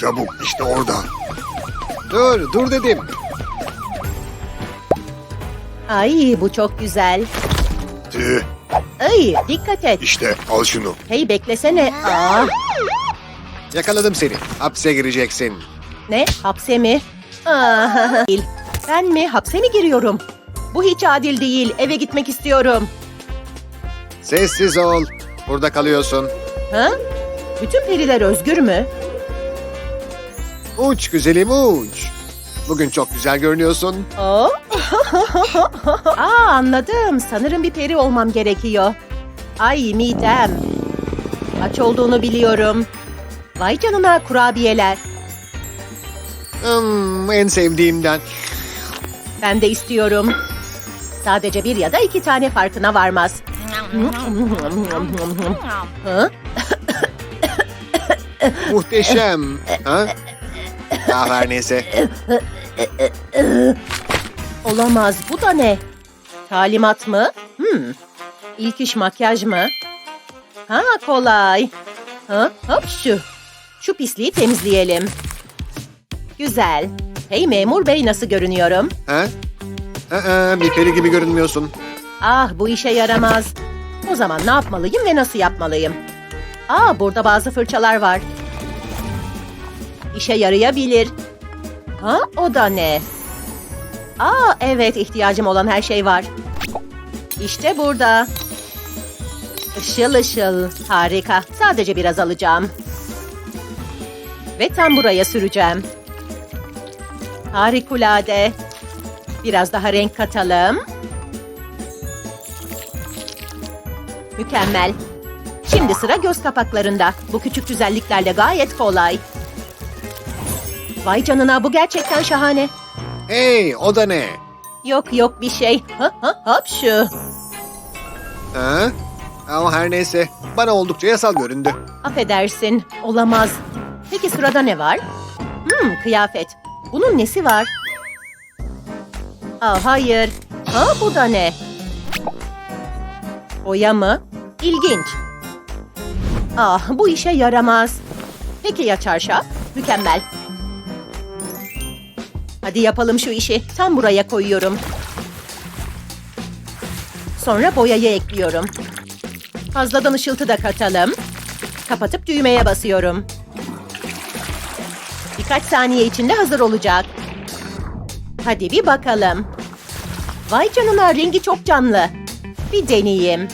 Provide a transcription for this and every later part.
Çabuk işte orada. Dur, dur dedim. Ay bu çok güzel. Tüh, Ay dikkat et. işte al şunu. Hey beklesene. Aa, Yakaladım seni. Hapse gireceksin. ne hapse mi? Aa, değil. Ben mi hapse mi giriyorum? Bu hiç adil değil. Eve gitmek istiyorum. Sessiz ol. Burada kalıyorsun. Ha? Bütün periler özgür mü? Uç güzelim uç. Bugün çok güzel görünüyorsun. Aa, Aa anladım. Sanırım bir peri olmam gerekiyor. Ay midem. Aç olduğunu biliyorum. Vay canına kurabiyeler. Hmm, en sevdiğimden. Ben de istiyorum. Sadece bir ya da iki tane farkına varmaz. Muhteşem. ha? Ya her neyse. Olamaz. Bu da ne? Talimat mı? Hmm. İlk iş makyaj mı? Ha kolay. Ha, hop şu. Şu pisliği temizleyelim. Güzel. Hey memur bey nasıl görünüyorum? Ha? Aa, bir peri gibi görünmüyorsun. Ah bu işe yaramaz. O zaman ne yapmalıyım ve nasıl yapmalıyım? Aa burada bazı fırçalar var. İşe yarayabilir. Ha o da ne? Aa evet ihtiyacım olan her şey var. İşte burada. Işıl ışıl. Harika. Sadece biraz alacağım. Ve tam buraya süreceğim. Harikulade. Biraz daha renk katalım. Mükemmel. Şimdi sıra göz kapaklarında. Bu küçük güzelliklerle gayet kolay. Vay canına bu gerçekten şahane. Hey o da ne? Yok yok bir şey. Ha, ha, hop şu. Ha? Ama her neyse. Bana oldukça yasal göründü. Affedersin. Olamaz. Peki sırada ne var? Hmm kıyafet. Bunun nesi var? Aa, hayır. Ha bu da ne? Boya mı? İlginç. Ah bu işe yaramaz. Peki ya çarşaf? Mükemmel. Hadi yapalım şu işi. Tam buraya koyuyorum. Sonra boyayı ekliyorum. Fazladan ışıltı da katalım. Kapatıp düğmeye basıyorum. Birkaç saniye içinde hazır olacak. Hadi bir bakalım. Vay canına rengi çok canlı. Bir deneyeyim.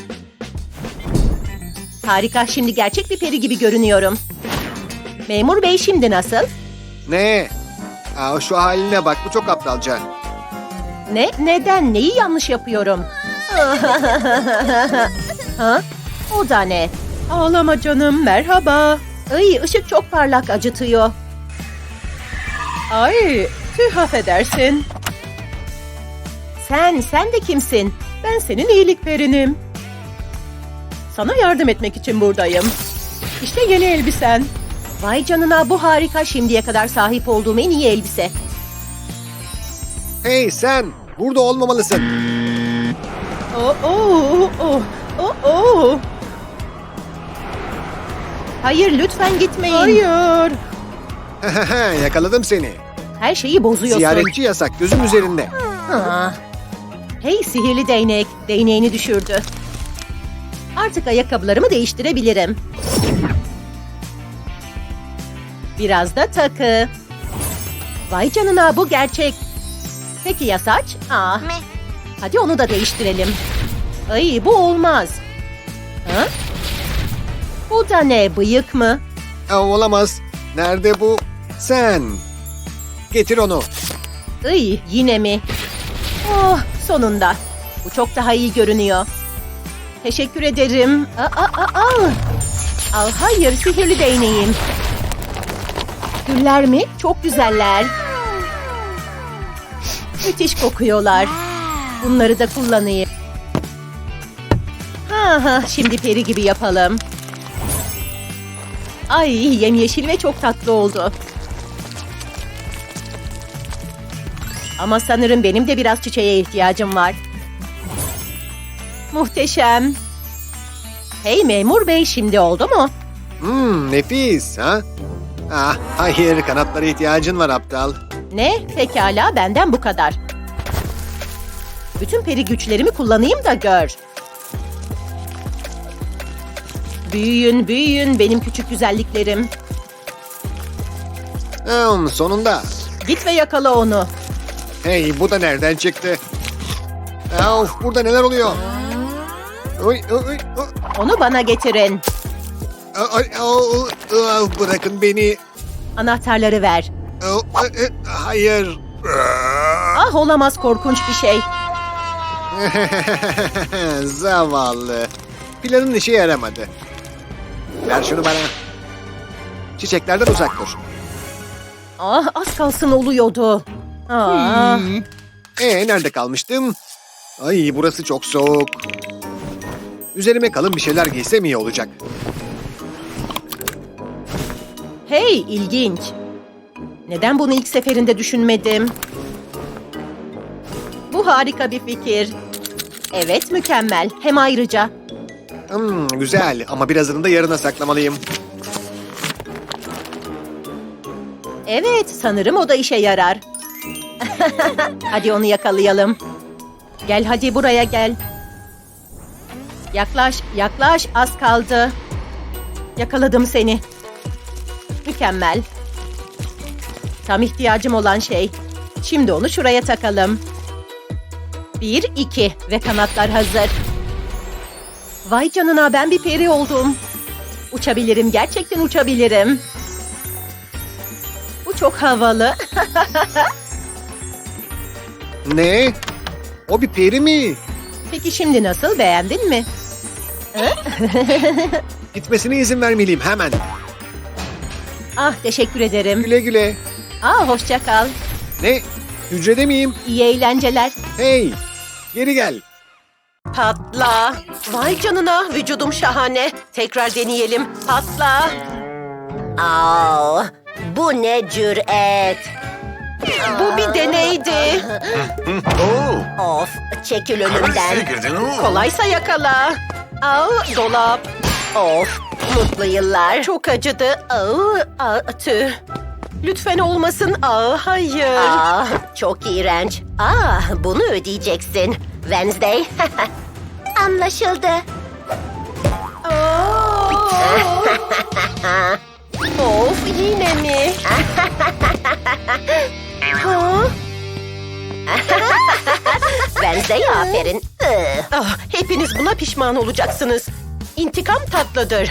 Harika şimdi gerçek bir peri gibi görünüyorum. Memur bey şimdi nasıl? Ne? Aa, şu haline bak bu çok aptalca. Ne? Neden? Neyi yanlış yapıyorum? ha? O da ne? Ağlama canım, merhaba. Ay, ışık çok parlak acıtıyor. Ay, tüh affedersin. Sen, sen de kimsin? Ben senin iyilik perinim. Sana yardım etmek için buradayım. İşte yeni elbisen. Vay canına bu harika şimdiye kadar sahip olduğum en iyi elbise. Hey sen! Burada olmamalısın. Oh, oh, oh, oh, oh. Hayır lütfen gitmeyin. Hayır. Yakaladım seni. Her şeyi bozuyorsun. Ziyaretçi yasak gözüm üzerinde. Ha. Hey sihirli değnek. Değneğini düşürdü. Artık ayakkabılarımı değiştirebilirim. Biraz da takı. Vay canına bu gerçek. Peki ya saç? Ah. Hadi onu da değiştirelim. Ay bu olmaz. Ha? Bu da ne bıyık mı? Aa, olamaz. Nerede bu? Sen. Getir onu. Iy yine mi? Oh sonunda. Bu çok daha iyi görünüyor. Teşekkür ederim. Aa, aa, aa, aa. Al hayır sihirli değneğim. Güller mi? Çok güzeller. Müthiş kokuyorlar. Bunları da kullanayım. Ha ha şimdi peri gibi yapalım. Ay yemyeşil ve çok tatlı oldu. Ama sanırım benim de biraz çiçeğe ihtiyacım var. Muhteşem. Hey memur bey şimdi oldu mu? Hmm, nefis ha? Ah, hayır kanatlara ihtiyacın var aptal. Ne? Pekala benden bu kadar. Bütün peri güçlerimi kullanayım da gör. Büyüyün, büyüyün benim küçük güzelliklerim. Hmm, sonunda. Git ve yakala onu. Hey bu da nereden çıktı? Of burada neler oluyor? Oy, oy, oy. Onu bana getirin. Bırakın beni. Anahtarları ver. Ay, Hayır. Ah olamaz korkunç bir şey. Zavallı. Planın işe yaramadı. Ver şunu bana. Çiçeklerden uzak dur. Ah az kalsın oluyordu. Ah, Ee nerede kalmıştım? Ay burası çok soğuk. Üzerime kalın bir şeyler giysem iyi olacak. Hey ilginç. Neden bunu ilk seferinde düşünmedim? Bu harika bir fikir. Evet mükemmel. Hem ayrıca. Hmm, güzel ama birazını da yarına saklamalıyım. Evet sanırım o da işe yarar. hadi onu yakalayalım. Gel hadi buraya gel. Yaklaş yaklaş az kaldı. Yakaladım seni. Mükemmel. Tam ihtiyacım olan şey. Şimdi onu şuraya takalım. Bir, iki ve kanatlar hazır. Vay canına ben bir peri oldum. Uçabilirim, gerçekten uçabilirim. Bu çok havalı. Ne? O bir peri mi? Peki şimdi nasıl, beğendin mi? Gitmesine izin vermeliyim hemen. Ah teşekkür ederim. Güle güle. Ah hoşça kal. Ne? Hücrede miyim? İyi eğlenceler. Hey! Geri gel. Patla. Vay canına vücudum şahane. Tekrar deneyelim. Patla. Aa, bu ne cüret. Bu bir deneydi. Oo. Of çekil o. Kolaysa yakala. Aa, dolap. Of mutlu yıllar. Çok acıdı. Aa, aa, tüh. Lütfen olmasın. Aa, hayır. Ah, çok iğrenç. Ah, bunu ödeyeceksin. Wednesday. Anlaşıldı. Aa! of yine mi? ha? Wednesday aferin. Ah, hepiniz buna pişman olacaksınız. İntikam tatlıdır.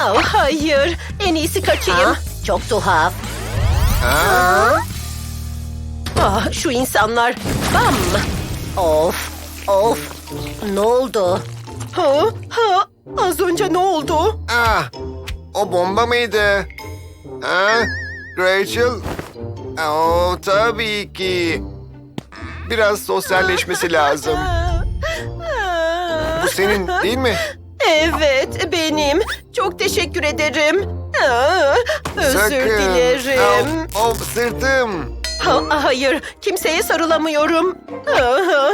oh, hayır. En iyisi kaçayım. Ah, çok tuhaf. Ha? Ah, şu insanlar. Bam. Of, of. Ne oldu? Ha, ha. Az önce ne oldu? Ah, o bomba mıydı? Ha? Rachel? Oo, tabii ki. Biraz sosyalleşmesi lazım. Senin değil mi? Evet, benim. Çok teşekkür ederim. Aa, özür Sakın. dilerim. Of, of, sırtım. Ha, hayır, kimseye sarılamıyorum. Aa,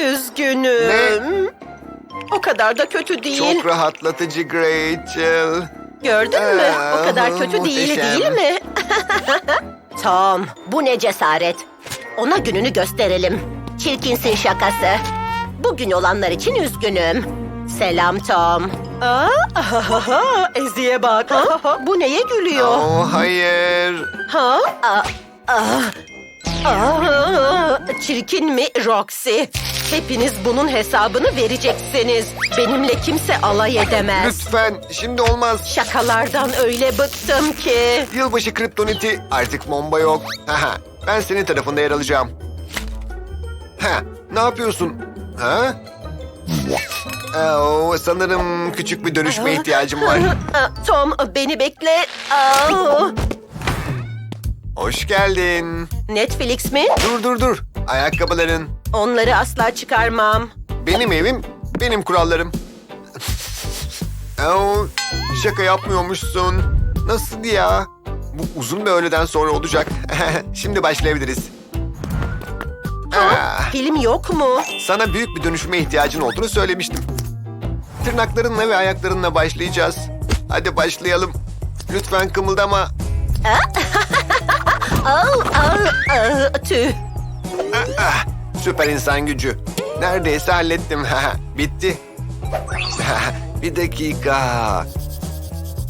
Üzgünüm. O kadar da kötü değil. Çok rahatlatıcı Rachel. Gördün mü? O Aa, kadar kötü değil, muhteşem. değil mi? Tom, bu ne cesaret? Ona gününü gösterelim. Çirkinsin şakası. Bugün olanlar için üzgünüm. Selam Tom. Aa, ahahaha, Ezi'ye bak. Ha, bu neye gülüyor? Oh, hayır. Ha? Aa, aa, aa, çirkin mi Roxy? Hepiniz bunun hesabını vereceksiniz. Benimle kimse alay edemez. Lütfen, şimdi olmaz. Şakalardan öyle bıktım ki. Yılbaşı kriptoniti artık bomba yok. Haha, ben senin tarafında yer alacağım. Ha, ne yapıyorsun? Ha? Oo, sanırım küçük bir dönüşme ihtiyacım var. Tom beni bekle. Aa, Hoş geldin. Netflix mi? Dur dur dur. Ayakkabıların. Onları asla çıkarmam. Benim evim, benim kurallarım. Oo, şaka yapmıyormuşsun. Nasıl ya? Bu uzun bir öğleden sonra olacak. Şimdi başlayabiliriz. Ah, Film yok mu? sana büyük bir dönüşüme ihtiyacın olduğunu söylemiştim. Tırnaklarınla ve ayaklarınla başlayacağız. Hadi başlayalım. Lütfen kımıldama. Au, au, au, tüh. Ah, süper insan gücü. Neredeyse hallettim. Bitti. bir dakika.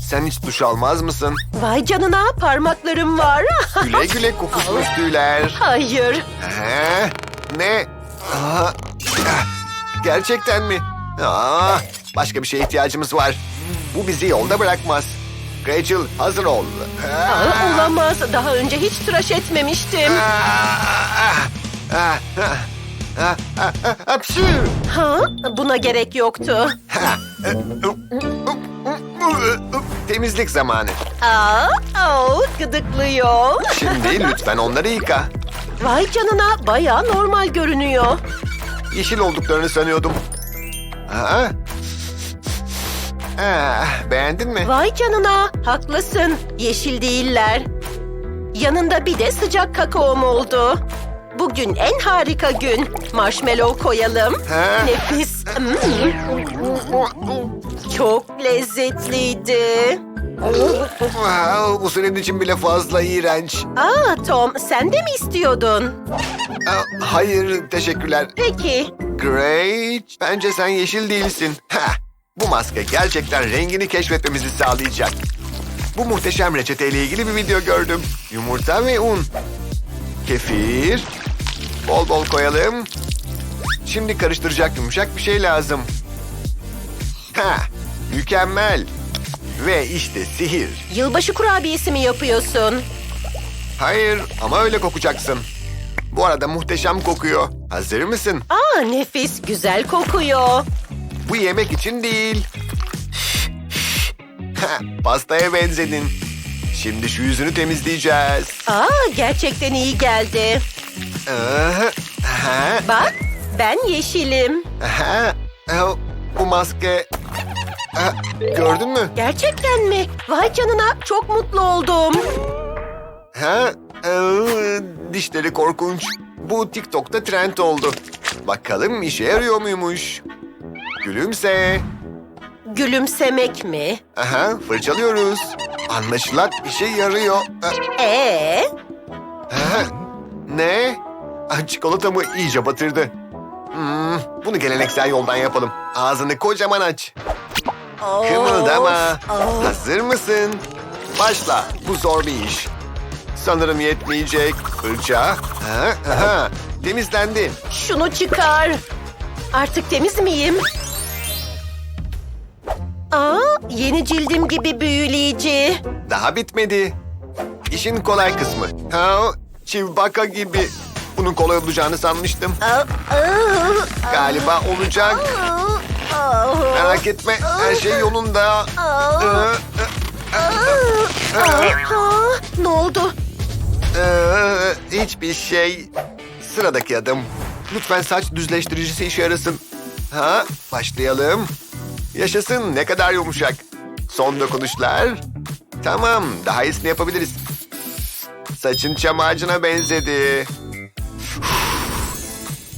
Sen hiç duş almaz mısın? Vay canına parmaklarım var. Güle güle kokuşmuş tüyler. Hayır. He? Ne? Aa, ah, gerçekten mi? Aa, başka bir şeye ihtiyacımız var. Bu bizi yolda bırakmaz. Rachel hazır ol. Aa, olamaz. Daha önce hiç tıraş etmemiştim. Ah, ah, ah! Ha? Buna gerek yoktu. Temizlik zamanı. Aa, au, gıdıklıyor. Şimdi lütfen onları yıka. Vay canına bayağı normal görünüyor. Yeşil olduklarını sanıyordum. Ha? Ah, beğendin mi? Vay canına haklısın. Yeşil değiller. Yanında bir de sıcak kakaom oldu. Bugün en harika gün. Marshmallow koyalım. Ha? Nefis. Mm, Çok lezzetliydi. Wow, bu senin için bile fazla iğrenç. Aa Tom sen de mi istiyordun? Hayır, teşekkürler. Peki. Great. Bence sen yeşil değilsin. Ha, bu maske gerçekten rengini keşfetmemizi sağlayacak. Bu muhteşem reçeteyle ilgili bir video gördüm. Yumurta ve un. Kefir. Bol bol koyalım. Şimdi karıştıracak yumuşak bir şey lazım. Ha, mükemmel. Ve işte sihir. Yılbaşı kurabiyesi mi yapıyorsun? Hayır ama öyle kokacaksın. Bu arada muhteşem kokuyor. Hazır mısın? Aa nefis güzel kokuyor. Bu yemek için değil. Pastaya benzedin. Şimdi şu yüzünü temizleyeceğiz. Aa gerçekten iyi geldi. Bak ben yeşilim. Ah, Bu maske... Ah, Gördün mü? Gerçekten mi? Vay canına çok mutlu oldum. Ha? Aa, Dişleri korkunç. Bu TikTok'ta trend oldu. Bakalım işe yarıyor muymuş? Gülümse. Gülümsemek mi? Aha, fırçalıyoruz. Anlaşılan işe yarıyor. Ee, Ha? Ne? Ah, Çikolatamı iyice batırdı. Hmm, bunu geleneksel yoldan yapalım. Ağzını kocaman aç. Kımıldama. Hazır mısın? Başla. Bu zor bir iş. Sanırım yetmeyecek. Fırça. Ha, aha. Temizlendi. Şunu çıkar. Artık temiz miyim? Aa, yeni cildim gibi büyüleyici. Daha bitmedi. İşin kolay kısmı. Ha, Chewbacca gibi. Bunun kolay olacağını sanmıştım. Aa, aa, Galiba olacak. aa, Merak etme. Her şey yolunda. Aa, aa, aa. Ne oldu? Ee, hiçbir şey. Sıradaki adım. Lütfen saç düzleştiricisi işe yarasın. Ha, başlayalım. Yaşasın ne kadar yumuşak. Son dokunuşlar. Tamam, daha iyisini yapabiliriz. Saçın çam ağacına benzedi.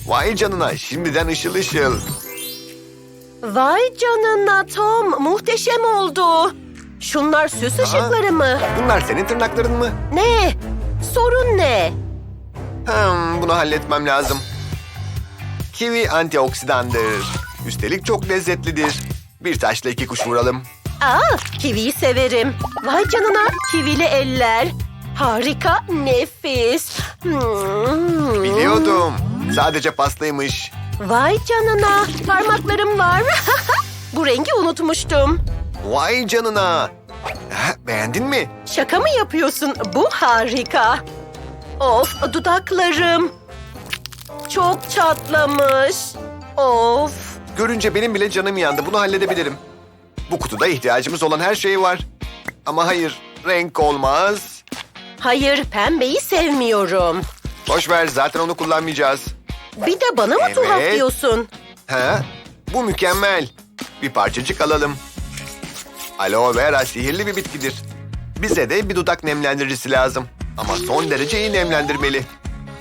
Vay canına, şimdiden ışıl ışıl. Vay canına Tom, muhteşem oldu. Şunlar süs ışıkları mı? Bunlar senin tırnakların mı? Ne? Sorun ne? Hmm, bunu halletmem lazım. Kivi antioksidandır. Üstelik çok lezzetlidir. Bir taşla iki kuş vuralım. Aa, kiviyi severim. Vay canına, kivili eller. Harika, nefis. Hmm. Biliyordum. Sadece pastaymış. Vay canına, parmaklarım var. Bu rengi unutmuştum. Vay canına. Beğendin mi? Şaka mı yapıyorsun? Bu harika. Of, dudaklarım. Çok çatlamış. Of. Görünce benim bile canım yandı. Bunu halledebilirim. Bu kutuda ihtiyacımız olan her şey var. Ama hayır, renk olmaz. Hayır, pembeyi sevmiyorum. Boş ver, zaten onu kullanmayacağız. Bir de bana mı Evet. tuhaf diyorsun? Ha? Bu mükemmel. Bir parçacık alalım. Aloe vera sihirli bir bitkidir. Bize de bir dudak nemlendiricisi lazım. Ama son derece iyi nemlendirmeli.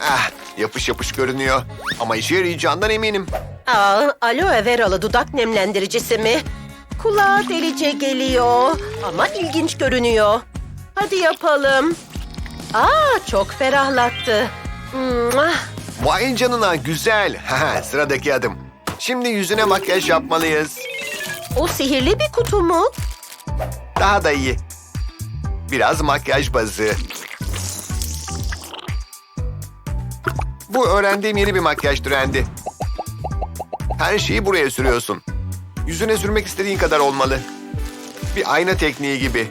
Ah, yapış yapış görünüyor. Ama işe yarayacağından eminim. Aa, aloe veralı dudak nemlendiricisi mi? Kulağa delice geliyor ama ilginç görünüyor. Hadi yapalım. Aa çok ferahlattı. Mua. Vay canına güzel. Sıradaki adım. Şimdi yüzüne makyaj yapmalıyız. O sihirli bir kutu mu? Daha da iyi. Biraz makyaj bazı. Bu öğrendiğim yeni bir makyaj trendi. Her şeyi buraya sürüyorsun. Yüzüne sürmek istediğin kadar olmalı. Bir ayna tekniği gibi.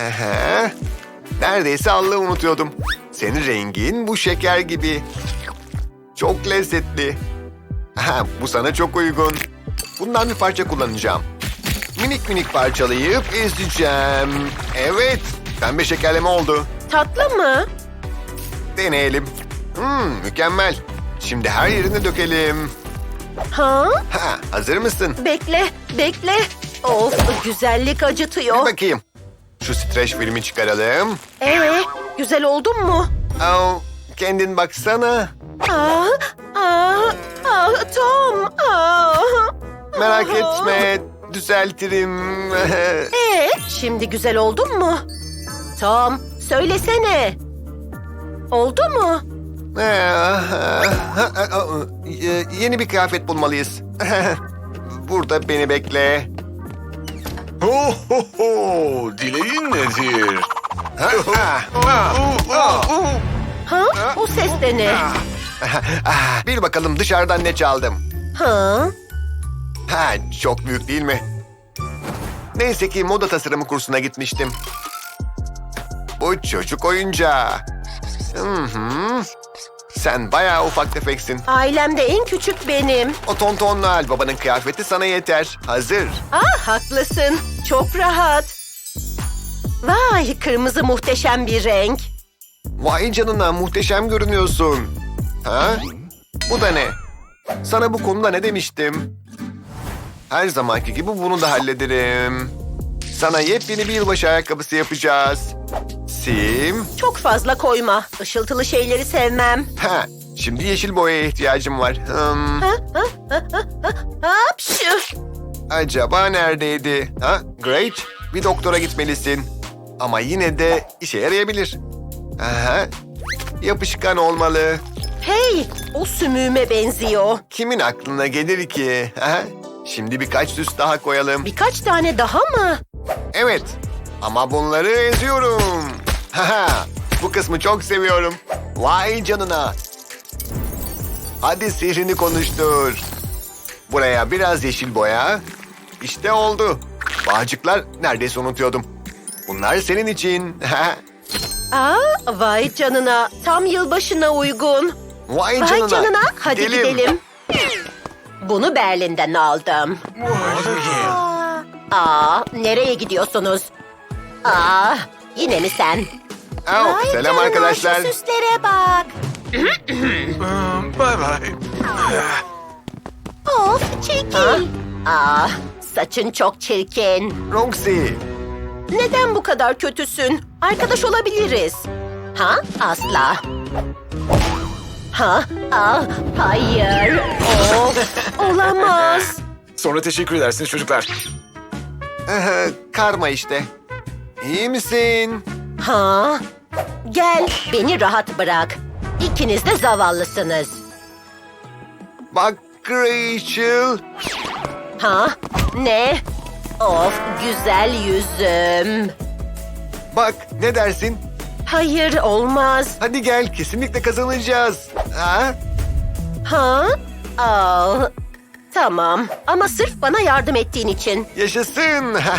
Aha. Neredeyse allığı unutuyordum. Senin rengin bu şeker gibi. Çok lezzetli. Aha, bu sana çok uygun. Bundan bir parça kullanacağım. Minik minik parçalayıp ezeceğim. Evet, pembe şekerleme oldu. Tatlı mı? Deneyelim. Hmm, mükemmel. Şimdi her yerine dökelim. Ha? Ha, hazır mısın? Bekle, bekle. Of, güzellik Bir acıtıyor. bakayım. Şu streç filmi çıkaralım. Ee, güzel oldun mu? Au, kendin baksana. Aa, aa, aa, Tom. Aa. Merak etme, düzeltirim. Ee, şimdi güzel oldun mu? Tom, söylesene. Oldu mu? Yeni bir kıyafet bulmalıyız. Burada beni bekle. Ho ho ho! Dileğin nedir? Ha? O ses de ne? Ah, Bir bakalım dışarıdan ne çaldım. Ha? Ha, çok büyük değil mi? Neyse ki moda tasarımı kursuna gitmiştim. Bu çocuk oyuncağı. Hı hı. Sen bayağı ufak tefeksin. Ailemde en küçük benim. O tonton Noel babanın kıyafeti sana yeter. Hazır. Ah haklısın. Çok rahat. Vay kırmızı muhteşem bir renk. Vay canına muhteşem görünüyorsun. Ha? Bu da ne? Sana bu konuda ne demiştim? Her zamanki gibi bunu da hallederim. Sana yepyeni bir yılbaşı ayakkabısı yapacağız. Sim. Çok fazla koyma. Işıltılı şeyleri sevmem. Ha, şimdi yeşil boyaya ihtiyacım var. Hmm, Hapşu. acaba neredeydi? Ha, great. Bir doktora gitmelisin. Ama yine de işe yarayabilir. Aha, yapışkan olmalı. Hey, o sümüğüme benziyor. Kimin aklına gelir ki? Ha? Şimdi birkaç süs daha koyalım. Birkaç tane daha mı? Evet. Ama bunları eziyorum. Haha, Bu kısmı çok seviyorum. Vay canına. Hadi sihrini konuştur. Buraya biraz yeşil boya. İşte oldu. Bağcıklar neredeyse unutuyordum. Bunlar senin için. Aa, vay canına. Tam yılbaşına uygun. Vay Vay canına. canına. Hadi gidelim. Bunu Berlin'den aldım. Aa, nereye gidiyorsunuz? Aa, yine mi sen? Au, selam arkadaşlar. süslere bak. Bay bay. Of, çirkin. Aa, saçın çok çirkin. Roxy. Neden bu kadar kötüsün? Arkadaş olabiliriz. Ha? Asla. Ha? Aa, hayır. Of, olamaz. Sonra teşekkür edersiniz çocuklar. Aha, Karma işte. İyi misin? Ha? Gel, beni rahat bırak. İkiniz de zavallısınız. Bak Rachel. Ha? Ne? Of, güzel yüzüm. Bak ne dersin? Hayır, olmaz. Hadi gel kesinlikle kazanacağız. Ha? Ha? Aa, tamam. Ama sırf bana yardım ettiğin için. Yaşasın.